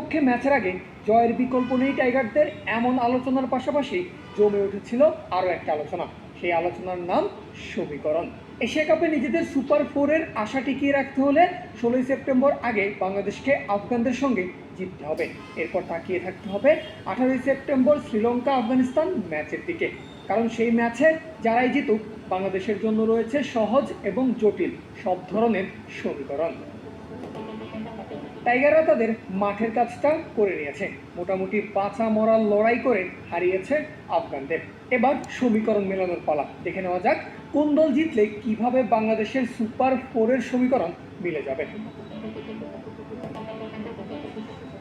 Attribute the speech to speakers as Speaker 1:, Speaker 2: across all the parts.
Speaker 1: বিপক্ষে ম্যাচের আগে জয়ের বিকল্প নেই টাইগারদের এমন আলোচনার পাশাপাশি জমে উঠেছিল আরও একটা আলোচনা। সেই আলোচনার নাম সমীকরণ। এশিয়া কাপে নিজেদের সুপার ফোরের আশা টিকিয়ে রাখতে হলে ষোলোই সেপ্টেম্বর আগে বাংলাদেশকে আফগানদের সঙ্গে জিততে হবে। এরপর তাকিয়ে থাকতে হবে আঠারোই সেপ্টেম্বর শ্রীলঙ্কা, আফগানিস্তান ম্যাচের দিকে। কারণ সেই ম্যাচে যারাই জিতুক, বাংলাদেশের জন্য রয়েছে সহজ এবং জটিল সব ধরনের সমীকরণ। টাইগাররা তাদের মাঠের কাজটা করে নিয়েছে। মোটামুটি বাঁচা মরার লড়াই করে হারিয়েছে আফগানদের। এবার সমীকরণ মেলানোর পালা। দেখে নেওয়া যাক, কোন দল জিতলে কীভাবে বাংলাদেশের সুপার ফোরের সমীকরণ মিলে যাবে।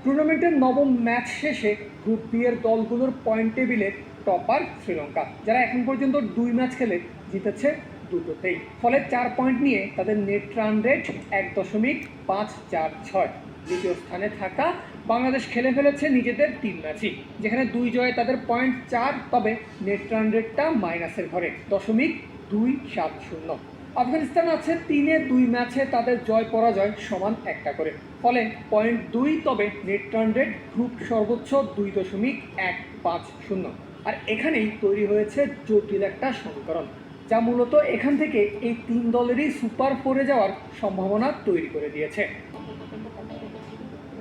Speaker 1: টুর্নামেন্টের নবম ম্যাচ শেষে গ্রুপ বি এর দলগুলোর পয়েন্ট টেবিলে টপার শ্রীলঙ্কা, যারা এখন পর্যন্ত দুই ম্যাচ খেলে জিতেছে দুটোতেই। ফলে চার পয়েন্ট নিয়ে তাদের নেট রান রেট এক দশমিক পাঁচ চার ছয়। দ্বিতীয় স্থানে থাকা বাংলাদেশ খেলে ফেলেছে নিজেদের তিন ম্যাচই, যেখানে দুই জয়ে তাদের পয়েন্ট চার, তবে নেট রান রেটটা মাইনাসের ঘরে, দশমিক দুই সাত শূন্য। আফগানিস্তান আছে তিনে দুই ম্যাচে তাদের জয় পরাজয় সমান একটা করে, ফলে পয়েন্ট দুই, তবে নেট রান রেট গ্রুপ সর্বোচ্চ দুই দশমিক এক পাঁচ শূন্য। আর এখানেই তৈরি হয়েছে জটিল একটা সমীকরণ, যা মূলত এখান থেকে এই তিন দলেরই সুপার ফোরে যাওয়ার সম্ভাবনা তৈরি করে দিয়েছে।